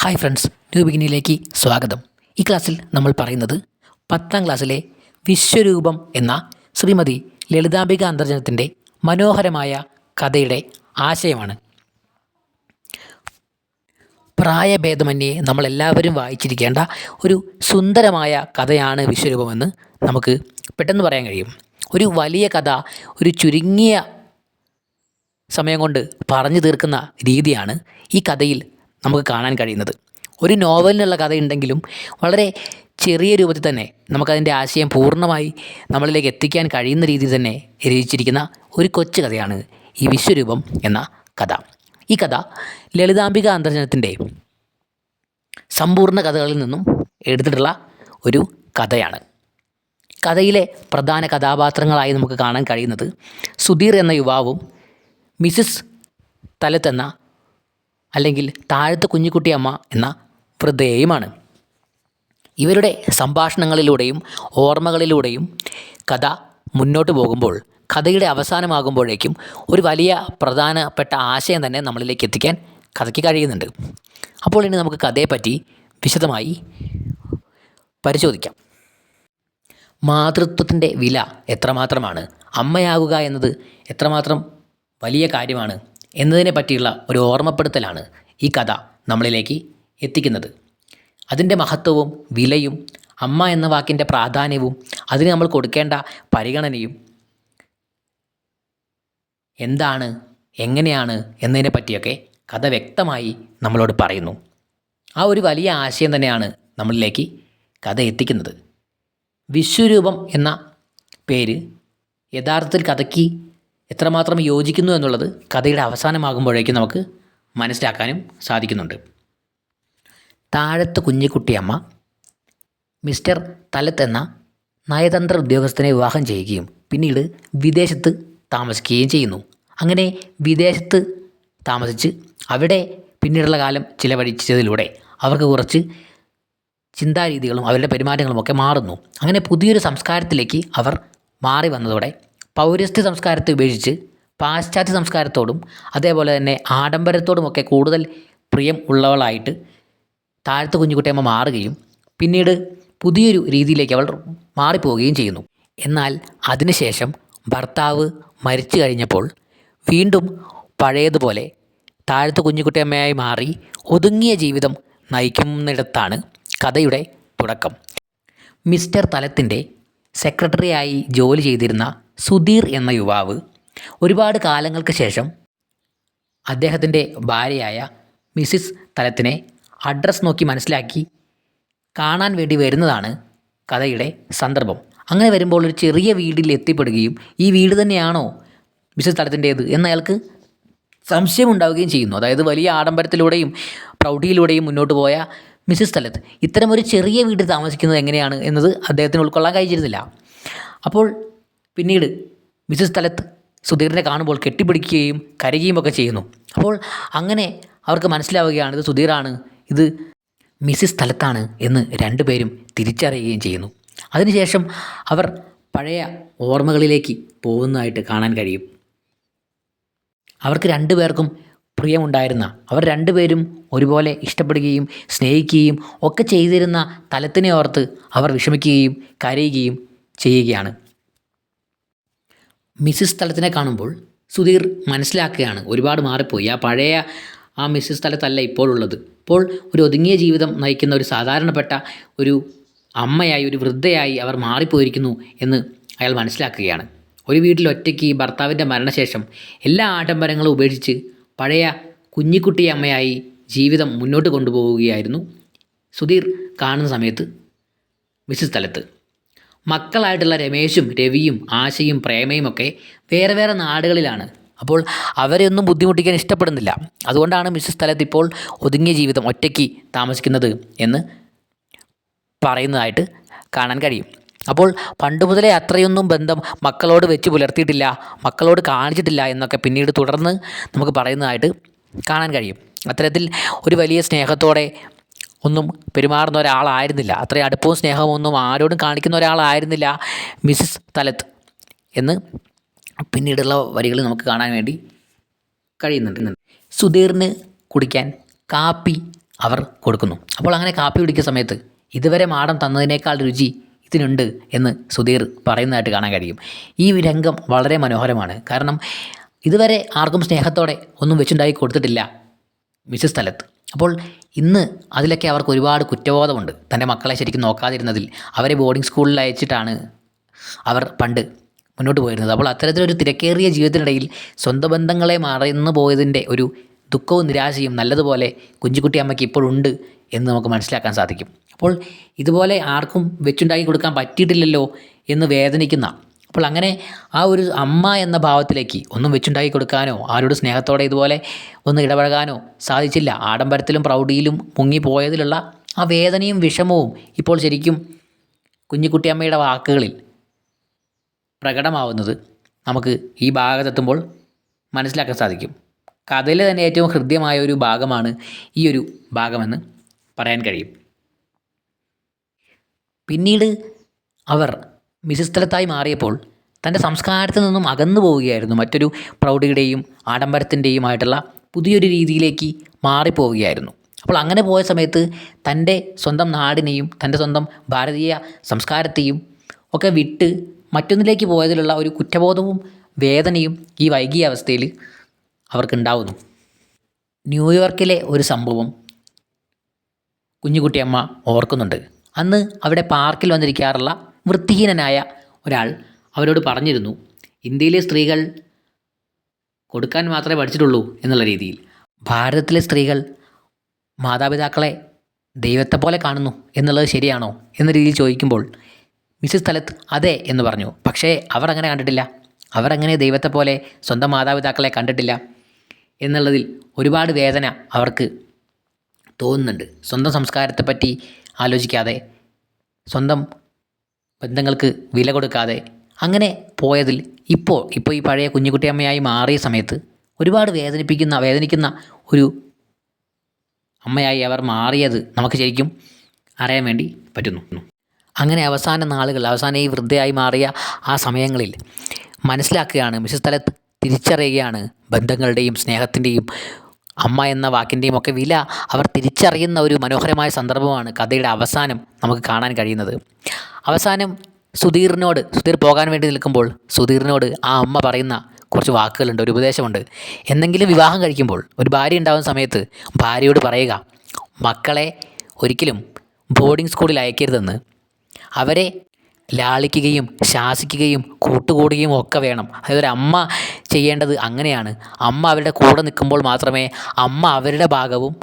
Hi friends new ബിഗിനിലേക്ക് സ്വാഗതം. ഈ ക്ലാസ്സിൽ നമ്മൾ പറയുന്നത് പത്താം ക്ലാസ്സിലെ വിശ്വരൂപം എന്ന ശ്രീമതി ലളിതാംബിക അന്തർജനത്തിന്റെ മനോഹരമായ കഥയുടെ ആശയമാണ്. പ്രായഭേദമന്യേ നമ്മളെല്ലാവരും വായിച്ചിരിക്കേണ്ട ഒരു സുന്ദരമായ കഥയാണ് വിശ്വരൂപമെന്ന് നമുക്ക് പെട്ടെന്ന് പറയാൻ കഴിയും. ഒരു വലിയ കഥ ഒരു ചുരുങ്ങിയ സമയം കൊണ്ട് പറഞ്ഞു തീർക്കുന്ന രീതിയാണ് ഈ കഥയിൽ നമുക്ക് കാണാൻ കഴിയുന്നത്. ഒരു നോവലിനുള്ള കഥയുണ്ടെങ്കിലും വളരെ ചെറിയ രൂപത്തിൽ തന്നെ നമുക്കതിന്റെ ആശയം പൂർണമായി നമ്മളിലേക്ക് എത്തിക്കാൻ കഴിയുന്ന രീതിയിൽ തന്നെ രചിച്ചിരിക്കുന്ന ഒരു കൊച്ചു കഥയാണ് ഈ വിശ്വരൂപം എന്ന കഥ. ഈ കഥ ലളിതാംബിക അന്തർജനത്തിന്റെ സമ്പൂർണ കഥകളിൽ നിന്നും എടുത്തിട്ടുള്ള ഒരു കഥയാണ്. കഥയിലെ പ്രധാന കഥാപാത്രങ്ങളായി നമുക്ക് കാണാൻ കഴിയുന്നത് സുധീർ എന്ന യുവാവും മിസ്സിസ് തലത്ത് എന്ന അല്ലെങ്കിൽ താഴത്ത് കുഞ്ഞിക്കുട്ടിയമ്മ എന്ന വൃദ്ധയെയുമാണ്. ഇവരുടെ സംഭാഷണങ്ങളിലൂടെയും ഓർമ്മകളിലൂടെയും കഥ മുന്നോട്ട് പോകുമ്പോൾ കഥയുടെ അവസാനമാകുമ്പോഴേക്കും ഒരു വലിയ പ്രധാനപ്പെട്ട ആശയം തന്നെ നമ്മളിലേക്ക് എത്തിക്കാൻ കഥയ്ക്ക് കഴിയുന്നുണ്ട്. അപ്പോൾ ഇനി നമുക്ക് കഥയെപ്പറ്റി വിശദമായി പരിശോധിക്കാം. മാതൃത്വത്തിന്റെ വില എത്രമാത്രമാണ്? അമ്മയാകുക എന്നത് എത്രമാത്രം വലിയ കാര്യമാണ്? എന്നതിനെ പറ്റിയുള്ള ഒരു ഓർമ്മപ്പെടുത്തലാണ് ഈ കഥ നമ്മളിലേക്ക് എത്തിക്കുന്നത്. അതിന്റെ മഹത്വവും വിലയും അമ്മ എന്ന വാക്കിന്റെ പ്രാധാന്യവും അതിന് നമ്മൾ കൊടുക്കേണ്ട പരിഗണനയും എന്താണ് എങ്ങനെയാണ് എന്നതിനെ പറ്റിയൊക്കെ കഥ വ്യക്തമായി നമ്മളോട് പറയുന്നു. ആ ഒരു വലിയ ആശയം തന്നെയാണ് നമ്മളിലേക്ക് കഥ എത്തിക്കുന്നത്. വിശ്വരൂപം എന്ന പേര് യഥാർത്ഥത്തിൽ കഥയ്ക്ക് എത്രമാത്രം യോജിക്കുന്നു എന്നുള്ളത് കഥയുടെ അവസാനമാകുമ്പോഴേക്കും നമുക്ക് മനസ്സിലാക്കാനും സാധിക്കുന്നുണ്ട്. താഴത്ത് കുഞ്ഞിക്കുട്ടിയമ്മ മിസ്റ്റർ തലത്ത് എന്ന നയതന്ത്ര ഉദ്യോഗസ്ഥനെ വിവാഹം ചെയ്യുകയും പിന്നീട് വിദേശത്ത് താമസിക്കുകയും ചെയ്യുന്നു. അങ്ങനെ വിദേശത്ത് താമസിച്ച് അവിടെ പിന്നീടുള്ള കാലം ചിലവഴിച്ചതിലൂടെ അവർക്ക് കുറച്ച് ചിന്താരീതികളും അവരുടെ പെരുമാറ്റങ്ങളും ഒക്കെ മാറുന്നു. അങ്ങനെ പുതിയൊരു സംസ്കാരത്തിലേക്ക് അവർ മാറി വന്നതോടെ പൗരസ്ത്യ സംസ്കാരത്തെ ഉപേക്ഷിച്ച് പാശ്ചാത്യ സംസ്കാരത്തോടും അതേപോലെ തന്നെ ആഡംബരത്തോടുമൊക്കെ കൂടുതൽ പ്രിയം ഉള്ളവളായിട്ട് താഴത്ത് കുഞ്ഞുകുട്ടിയമ്മ മാറുകയും പിന്നീട് പുതിയൊരു രീതിയിലേക്ക് അവൾ മാറിപ്പോവുകയും ചെയ്യുന്നു. എന്നാൽ അതിനുശേഷം ഭർത്താവ് മരിച്ചു കഴിഞ്ഞപ്പോൾ വീണ്ടും പഴയതുപോലെ താഴത്ത് കുഞ്ഞുകുട്ടിയമ്മയായി മാറി ഒതുങ്ങിയ ജീവിതം നയിക്കുന്നിടത്താണ് കഥയുടെ തുടക്കം. മിസ്റ്റർ തലത്തിന്റെ സെക്രട്ടറിയായി ജോലി ചെയ്തിരുന്ന സുധീർ എന്ന യുവാവ് ഒരുപാട് കാലങ്ങൾക്ക് ശേഷം അദ്ദേഹത്തിന്റെ ഭാര്യയായ മിസിസ് തലത്തിനെ അഡ്രസ് നോക്കി മനസ്സിലാക്കി കാണാൻ വേണ്ടി വരുന്നതാണ് കഥയുടെ സന്ദർഭം. അങ്ങനെ വരുമ്പോൾ ഒരു ചെറിയ വീടിൽ എത്തിപ്പെടുകയും ഈ വീട് തന്നെയാണോ മിസ്സിസ് തലത്തിന്റേത് എന്നയാൾക്ക് സംശയമുണ്ടാവുകയും ചെയ്യുന്നു. അതായത് വലിയ ആഡംബരത്തിലൂടെയും പ്രൗഢിയിലൂടെയും മുന്നോട്ട് പോയ മിസ്സിസ് തലത്ത് ഇത്തരം ഒരു ചെറിയ വീട് താമസിക്കുന്നത് എങ്ങനെയാണ് എന്നത് അദ്ദേഹത്തിന് ഉൾക്കൊള്ളാൻ കഴിഞ്ഞിരുന്നില്ല. അപ്പോൾ പിന്നീട് മിസ്സിസ് തലത്ത് സുധീറിനെ കാണുമ്പോൾ കെട്ടിപ്പിടിക്കുകയും കരയുകയും ഒക്കെ ചെയ്യുന്നു. അപ്പോൾ അങ്ങനെ അവർക്ക് മനസ്സിലാവുകയാണ് ഇത് സുധീറാണ് ഇത് മിസ്സിസ് സ്ഥലത്താണ് എന്ന് രണ്ടുപേരും തിരിച്ചറിയുകയും ചെയ്യുന്നു. അതിനുശേഷം അവർ പഴയ ഓർമ്മകളിലേക്ക് പോകുന്നതായിട്ട് കാണാൻ കഴിയും. അവർക്ക് രണ്ടുപേർക്കും പ്രിയമുണ്ടായിരുന്ന അവർ രണ്ടുപേരും ഒരുപോലെ ഇഷ്ടപ്പെടുകയും സ്നേഹിക്കുകയും ഒക്കെ ചെയ്തിരുന്ന തലത്തിനെ ഓർത്ത് അവർ വിഷമിക്കുകയും കരയുകയും ചെയ്യുകയാണ്. മിസ്സിസ് സ്ഥലത്തിനെ കാണുമ്പോൾ സുധീർ മനസ്സിലാക്കുകയാണ് ഒരുപാട് മാറിപ്പോയി. ആ പഴയ ആ മിസ്സിസ് സ്ഥലത്തല്ല ഇപ്പോഴുള്ളത് ഇപ്പോൾ ഒരു ഒതുങ്ങിയ ജീവിതം നയിക്കുന്ന ഒരു സാധാരണപ്പെട്ട ഒരു അമ്മയായി ഒരു വൃദ്ധയായി അവർ മാറിപ്പോയിരിക്കുന്നു എന്ന് അയാൾ മനസ്സിലാക്കുകയാണ്. ഒരു വീട്ടിൽ ഒറ്റയ്ക്ക് ഭർത്താവിന്റെ മരണശേഷം എല്ലാ ആഡംബരങ്ങളും ഉപേക്ഷിച്ച് പഴയ കുഞ്ഞിക്കുട്ടി അമ്മയായി ജീവിതം മുന്നോട്ട് കൊണ്ടുപോവുകയായിരുന്നു സുധീർ കാണുന്ന സമയത്ത് മിസ്സിസ് സ്ഥലത്ത്. മക്കളായിട്ടുള്ള രമേശും രവിയും ആശയും പ്രേമയും ഒക്കെ വേറെ വേറെ നാടുകളിലാണ്. അപ്പോൾ അവരെ ഒന്നും ബുദ്ധിമുട്ടിക്കാൻ ഇഷ്ടപ്പെടുന്നില്ല. അതുകൊണ്ടാണ് മിസ് സ്ഥലത്ത് ഇപ്പോൾ ഒതുങ്ങിയ ജീവിതം ഒറ്റയ്ക്ക് താമസിക്കുന്നത് എന്ന് പറയുന്നതായിട്ട് കാണാൻ കഴിയും. അപ്പോൾ പണ്ട് മുതലേ അത്രയൊന്നും ബന്ധം മക്കളോട് വെച്ച് പുലർത്തിയിട്ടില്ല മക്കളോട് കാണിച്ചിട്ടില്ല എന്നൊക്കെ പിന്നീട് തുടർന്ന് നമുക്ക് പറയുന്നതായിട്ട് കാണാൻ കഴിയും. അത്തരത്തിൽ ഒരു വലിയ സ്നേഹത്തോടെ ഒന്നും പെരുമാറുന്ന ഒരാളായിരുന്നില്ല. അത്രയും അടുപ്പവും സ്നേഹവും ഒന്നും ആരോടും കാണിക്കുന്ന ഒരാളായിരുന്നില്ല മിസ്സിസ് തലത്ത് എന്ന് പിന്നീടുള്ള വരികൾ നമുക്ക് കാണാൻ വേണ്ടി കഴിയുന്നുണ്ട്. സുധീറിന് കുടിക്കാൻ കാപ്പി അവർ കൊടുക്കുന്നു. അപ്പോൾ അങ്ങനെ കാപ്പി കുടിക്കുന്ന സമയത്ത് ഇതുവരെ മാഡം തന്നതിനേക്കാൾ രുചി ഇതിനുണ്ട് എന്ന് സുധീർ പറയുന്നതായിട്ട് കാണാൻ കഴിയും. ഈ രംഗം വളരെ മനോഹരമാണ്. കാരണം ഇതുവരെ ആർക്കും സ്നേഹത്തോടെ ഒന്നും വെച്ചുണ്ടാക്കി കൊടുത്തിട്ടില്ല മിസ്സസ് സ്ഥലത്ത് അപ്പോൾ ഇന്ന് അതിലൊക്കെ അവർക്ക് ഒരുപാട് കുറ്റബോധമുണ്ട്. തന്റെ മക്കളെ ശരിക്കും നോക്കാതിരുന്നതിൽ അവരെ ബോർഡിംഗ് സ്കൂളിൽ അയച്ചിട്ടാണ് അവർ പണ്ട് മുന്നോട്ട് പോയിരുന്നത്. അപ്പോൾ അത്തരത്തിലൊരു തിരക്കേറിയ ജീവിതത്തിനിടയിൽ സ്വന്തം ബന്ധങ്ങളെ മറന്നു പോയതിന്റെ ഒരു ദുഃഖവും നിരാശയും നല്ലതുപോലെ കുഞ്ചിക്കുട്ടി അമ്മയ്ക്ക് ഇപ്പോഴുണ്ട് എന്ന് നമുക്ക് മനസ്സിലാക്കാൻ സാധിക്കും. അപ്പോൾ ഇതുപോലെ ആർക്കും വെച്ചുണ്ടാക്കി കൊടുക്കാൻ പറ്റിയിട്ടില്ലല്ലോ എന്ന് വേദനിക്കുന്ന അപ്പോൾ അങ്ങനെ ആ ഒരു അമ്മ എന്ന ഭാവത്തിലേക്ക് ഒന്നും വെച്ചുണ്ടാക്കി കൊടുക്കാനോ ആരോട് സ്നേഹത്തോടെ ഇതുപോലെ ഒന്ന് ഇടപഴകാനോ സാധിച്ചില്ല. ആഡംബരത്തിലും പ്രൗഢിയിലും മുങ്ങിപ്പോയതിലുള്ള ആ വേദനയും വിഷമവും ഇപ്പോൾ ശരിക്കും കുഞ്ഞിക്കുട്ടിയമ്മയുടെ വാക്കുകളിൽ പ്രകടമാവുന്നത് നമുക്ക് ഈ ഭാഗത്തെത്തുമ്പോൾ മനസ്സിലാക്കാൻ സാധിക്കും. കഥയിലെ തന്നെ ഏറ്റവും ഹൃദ്യമായ ഒരു ഭാഗമാണ് ഈ ഒരു ഭാഗമെന്ന് പറയാൻ കഴിയും. പിന്നീട് അവർ മിസ്സിസ് സ്ഥലത്തായി മാറിയപ്പോൾ തന്റെ സംസ്കാരത്തിൽ നിന്നും അകന്നു പോവുകയായിരുന്നു. മറ്റൊരു പ്രൗഢിയുടെയും ആഡംബരത്തിന്റെയുമായിട്ടുള്ള പുതിയൊരു രീതിയിലേക്ക് മാറിപ്പോവുകയായിരുന്നു. അപ്പോൾ അങ്ങനെ പോയ സമയത്ത് തന്റെ സ്വന്തം നാടിനെയും തന്റെ സ്വന്തം ഭാരതീയ സംസ്കാരത്തെയും ഒക്കെ വിട്ട് മറ്റൊന്നിലേക്ക് പോയതിലുള്ള ഒരു കുറ്റബോധവും വേദനയും ഈ വൈകിയ അവസ്ഥയിൽ അവർക്കുണ്ടാവുന്നു. ന്യൂയോർക്കിലെ ഒരു സംഭവം കുഞ്ഞുകുട്ടിയമ്മ ഓർക്കുന്നുണ്ട്. അന്ന് അവിടെ പാർക്കിൽ വന്നിരിക്കാറുള്ള വൃത്തിഹീനനായ ഒരാൾ അവരോട് പറഞ്ഞിരുന്നു ഇന്ത്യയിലെ സ്ത്രീകൾ കൊടുക്കാൻ മാത്രമേ പഠിച്ചിട്ടുള്ളൂ എന്നുള്ള രീതിയിൽ. ഭാരതത്തിലെ സ്ത്രീകൾ മാതാപിതാക്കളെ ദൈവത്തെ പോലെ കാണുന്നു എന്നുള്ളത് ശരിയാണോ? എന്ന രീതിയിൽ ചോദിക്കുമ്പോൾ മിസ്സിസ് സ്ഥലത്ത് അതെ എന്ന് പറഞ്ഞു. പക്ഷേ അവർ അങ്ങനെ കണ്ടിട്ടില്ല. അവർ അങ്ങനെ ദൈവത്തെ പോലെ സ്വന്തം മാതാപിതാക്കളെ കണ്ടിട്ടില്ല എന്നുള്ളതിൽ ഒരുപാട് വേദന അവർക്ക് തോന്നുന്നുണ്ട്. സ്വന്തം സംസ്കാരത്തെപ്പറ്റി ആലോചിക്കാതെ സ്വന്തം ബന്ധങ്ങൾക്ക് വില കൊടുക്കാതെ അങ്ങനെ പോയതിൽ ഇപ്പോൾ ഇപ്പോൾ ഈ പഴയ കുഞ്ഞുകുട്ടിയമ്മയായി മാറിയ സമയത്ത് ഒരുപാട് വേദനിപ്പിക്കുന്ന വേദനിക്കുന്ന ഒരു അമ്മയായി അവർ മാറിയത് നമുക്ക് ശരിക്കും അറിയാൻ വേണ്ടി പറ്റുന്നു. അങ്ങനെ അവസാന നാളുകൾ അവസാന ഈ വൃദ്ധയായി മാറിയ ആ സമയങ്ങളിൽ മനസ്സിലാക്കുകയാണ് മിസ്സസ് തലത്ത് തിരിച്ചറിയുകയാണ് ബന്ധങ്ങളുടെയും സ്നേഹത്തിന്റെയും അമ്മ എന്ന വാക്കിന്റെയും ഒക്കെ വില അവർ തിരിച്ചറിയുന്ന ഒരു മനോഹരമായ സന്ദർഭമാണ് കഥയുടെ അവസാനം നമുക്ക് കാണാൻ കഴിയുന്നത്. അവസാനം സുധീറിനോട് സുധീർ പോകാൻ വേണ്ടി നിൽക്കുമ്പോൾ സുധീറിനോട് ആ അമ്മ പറയുന്ന കുറച്ച് വാക്കുകളുണ്ട് ഒരു ഉപദേശമുണ്ട്. എന്തെങ്കിലും വിവാഹം കഴിക്കുമ്പോൾ ഒരു ഭാര്യ ഉണ്ടാകുന്ന സമയത്ത് ഭാര്യയോട് പറയുക മക്കളെ ഒരിക്കലും ബോർഡിംഗ് സ്കൂളിൽ അയക്കരുതെന്ന്. അവരെ ലാളിക്കുകയും ശാസിക്കുകയും കൂട്ടുകൂടുകയും ഒക്കെ വേണം. അതായത് ഒരു അമ്മ ചെയ്യേണ്ടത് അങ്ങനെയാണ്. അമ്മ അവരുടെ കൂടെ നിൽക്കുമ്പോൾ മാത്രമേ അമ്മ അവരുടെ ഭാഗവും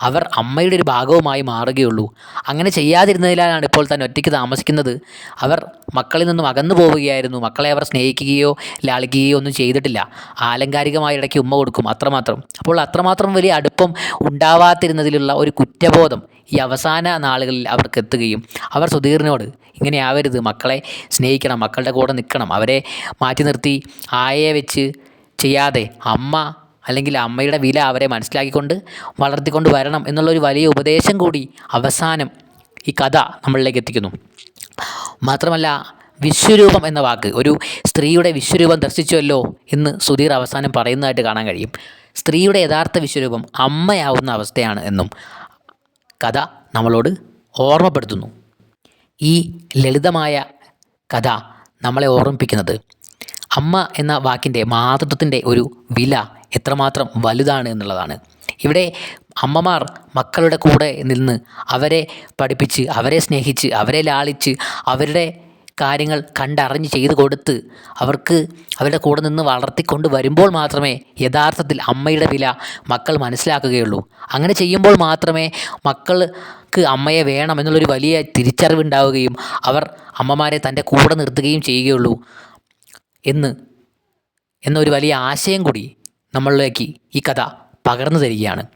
അവർ അമ്മയുടെ ഒരു ഭാഗവുമായി മാറുകയുള്ളൂ. അങ്ങനെ ചെയ്യാതിരുന്നതിലാണ് ഇപ്പോൾ തന്നെ ഒറ്റയ്ക്ക് താമസിക്കുന്നത്. അവർ മക്കളിൽ നിന്നും അകന്നു പോവുകയായിരുന്നു. മക്കളെ അവർ സ്നേഹിക്കുകയോ ലാളിക്കുകയോ ഒന്നും ചെയ്തിട്ടില്ല. ആലങ്കാരികമായ ഇടയ്ക്ക് ഉമ്മ കൊടുക്കും. അത്രമാത്രം. അപ്പോൾ അത്രമാത്രം വലിയ അടുപ്പം ഉണ്ടാവാതിരുന്നതിലുള്ള ഒരു കുറ്റബോധം ഈ അവസാന നാളുകളിൽ അവർക്ക് എത്തുകയും അവർ സുധീറിനോട് ഇങ്ങനെ ആവരുത് മക്കളെ സ്നേഹിക്കണം മക്കളുടെ കൂടെ നിൽക്കണം അവരെ മാറ്റി നിർത്തി ആയയെ വെച്ച് ചെയ്യാതെ അമ്മ അല്ലെങ്കിൽ അമ്മയുടെ വില അവരെ മനസ്സിലാക്കിക്കൊണ്ട് വളർത്തിക്കൊണ്ട് വരണം എന്നുള്ളൊരു വലിയ ഉപദേശം കൂടി അവസാനം ഈ കഥ നമ്മളിലേക്ക് എത്തിക്കുന്നു. മാത്രമല്ല വിശ്വരൂപം എന്ന വാക്ക് ഒരു സ്ത്രീയുടെ വിശ്വരൂപം ദർശിച്ചുവല്ലോ എന്ന് സുധീർ അവസാനം പറയുന്നതായിട്ട് കാണാൻ കഴിയും. സ്ത്രീയുടെ യഥാർത്ഥ വിശ്വരൂപം അമ്മയാവുന്ന അവസ്ഥയാണ് എന്നും കഥ നമ്മളോട് ഓർമ്മപ്പെടുത്തുന്നു. ഈ ലളിതമായ കഥ നമ്മളെ ഓർമ്മിപ്പിക്കുന്നത് അമ്മ എന്ന വാക്കിന്റെ മാതൃത്വത്തിന്റെ ഒരു വില എത്രമാത്രം വലുതാണ് എന്നുള്ളതാണ്. ഇവിടെ അമ്മമാർ മക്കളുടെ കൂടെ നിന്ന് അവരെ പഠിപ്പിച്ച് അവരെ സ്നേഹിച്ച് അവരെ ലാളിച്ച് അവരുടെ കാര്യങ്ങൾ കണ്ടറിഞ്ഞ് ചെയ്തു കൊടുത്ത് അവർക്ക് അവരുടെ കൂടെ നിന്ന് വളർത്തിക്കൊണ്ട് വരുമ്പോൾ മാത്രമേ യഥാർത്ഥത്തിൽ അമ്മയുടെ വില മക്കൾ മനസ്സിലാക്കുകയുള്ളൂ. അങ്ങനെ ചെയ്യുമ്പോൾ മാത്രമേ മക്കൾക്ക് അമ്മയെ വേണം എന്നുള്ളൊരു വലിയ തിരിച്ചറിവുണ്ടാവുകയും അവർ അമ്മമാരെ തന്റെ കൂടെ നിർത്തുകയും ചെയ്യുകയുള്ളൂ എന്ന് എന്നൊരു വലിയ ആശയം കൂടി നമ്മളിലേക്ക് ഈ കഥ പകർന്നു തരികയാണ്.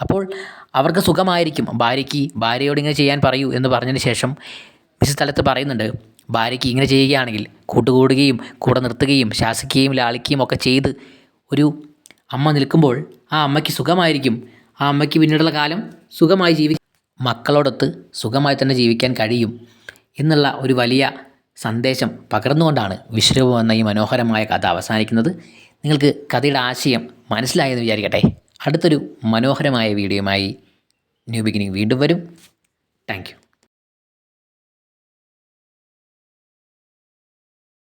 അപ്പോൾ അവർക്ക് സുഖമായിരിക്കും. ഭാര്യയ്ക്ക് ഭാര്യയോട് ഇങ്ങനെ ചെയ്യാൻ പറയൂ എന്ന് പറഞ്ഞതിന് ശേഷം മിസ് സ്ഥലത്ത് പറയുന്നുണ്ട് ഭാര്യയ്ക്ക് ഇങ്ങനെ ചെയ്യുകയാണെങ്കിൽ കൂട്ടുകൂടുകയും കൂടെ നിർത്തുകയും ശാസിക്കുകയും ലാളിക്കുകയും ഒക്കെ ചെയ്ത് ഒരു അമ്മ നിൽക്കുമ്പോൾ ആ അമ്മയ്ക്ക് സുഖമായിരിക്കും. ആ അമ്മയ്ക്ക് പിന്നീടുള്ള കാലം സുഖമായി ജീവി മക്കളോടൊത്ത് സുഖമായി തന്നെ ജീവിക്കാൻ കഴിയും എന്നുള്ള ഒരു വലിയ സന്ദേശം പകർന്നുകൊണ്ടാണ് വിശ്വരൂപം എന്ന ഈ മനോഹരമായ കഥ അവസാനിക്കുന്നത്. നിങ്ങൾക്ക് കഥയുടെ ആശയം മനസ്സിലായെന്ന് വിചാരിക്കട്ടെ. അടുത്തൊരു മനോഹരമായ വീഡിയോയുമായി ന്യൂ ബിഗിനിങ് വീണ്ടും വരും. താങ്ക്